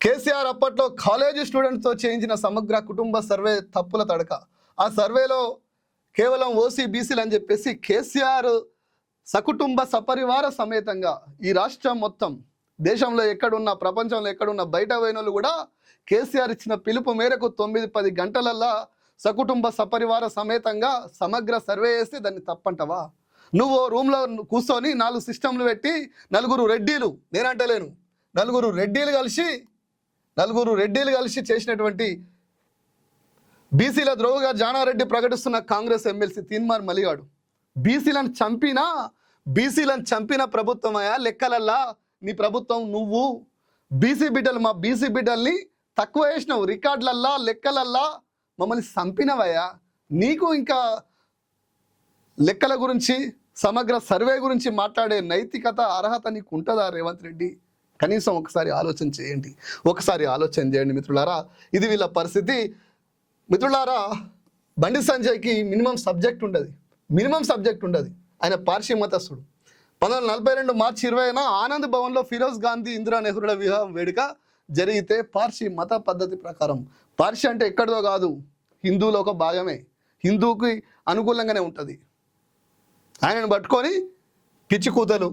కేసీఆర్ అప్పట్లో కాలేజీ స్టూడెంట్స్తో చేయించిన సమగ్ర కుటుంబ సర్వే తప్పుల తడక. ఆ సర్వేలో కేవలం ఓసీ బీసీలు అని చెప్పేసి కేసీఆర్ సకుటుంబ సపరివార సమేతంగా ఈ రాష్ట్రం మొత్తం దేశంలో ఎక్కడున్న ప్రపంచంలో ఎక్కడున్న బయట పోయిన వాళ్ళు కూడా కేసీఆర్ ఇచ్చిన పిలుపు మేరకు తొమ్మిది పది గంటలల్లా సకుటుంబ సపరివార సమేతంగా సమగ్ర సర్వే చేస్తే దాన్ని తప్పంటవా? నువ్వు రూమ్లో కూర్చొని నాలుగు సిస్టంలు పెట్టి నలుగురు రెడ్డీలు నేనంటలేను నలుగురు రెడ్డీలు కలిసి నలుగురు రెడ్డిలు కలిసి చేసినటువంటి బీసీల ద్రోహగా జానారెడ్డి ప్రకటిస్తున్న కాంగ్రెస్ ఎమ్మెల్సీ తీన్మార్ మలిగాడు. బీసీలను చంపినా బీసీలను చంపిన ప్రభుత్వమయా లెక్కలల్లా నీ ప్రభుత్వం నువ్వు. బీసీ బిడ్డలు మా బీసీ బిడ్డల్ని తక్కువ వేసినావు రికార్డులల్లా లెక్కలల్లా మమ్మల్ని చంపినవయ్యా. నీకు ఇంకా లెక్కల గురించి సమగ్ర సర్వే గురించి మాట్లాడే నైతికత అర్హత నీకు ఉంటుందా రేవంత్ రెడ్డి? కనీసం ఒకసారి ఆలోచన చేయండి. ఒకసారి ఆలోచన చేయండి మిత్రులారా. ఇది వీళ్ళ పరిస్థితి. మిత్రులారా బండి సంజయ్కి మినిమం సబ్జెక్ట్ ఉండదు. మినిమం సబ్జెక్ట్ ఉండదు. ఆయన పార్షి మతస్థుడు పంతొమ్మిది వందల నలభై రెండు మార్చి ఇరవైన ఆనంద్ భవన్లో ఫిరోజ్ గాంధీ ఇందిరా నెహ్రూల వివాహం వేడుక జరిగితే పార్షి మత పద్ధతి ప్రకారం. పార్షి అంటే ఎక్కడిదో కాదు. హిందువులో ఒక భాగమే. హిందూకి అనుకూలంగానే ఉంటుంది. ఆయనను పట్టుకొని పిచ్చి కూతలు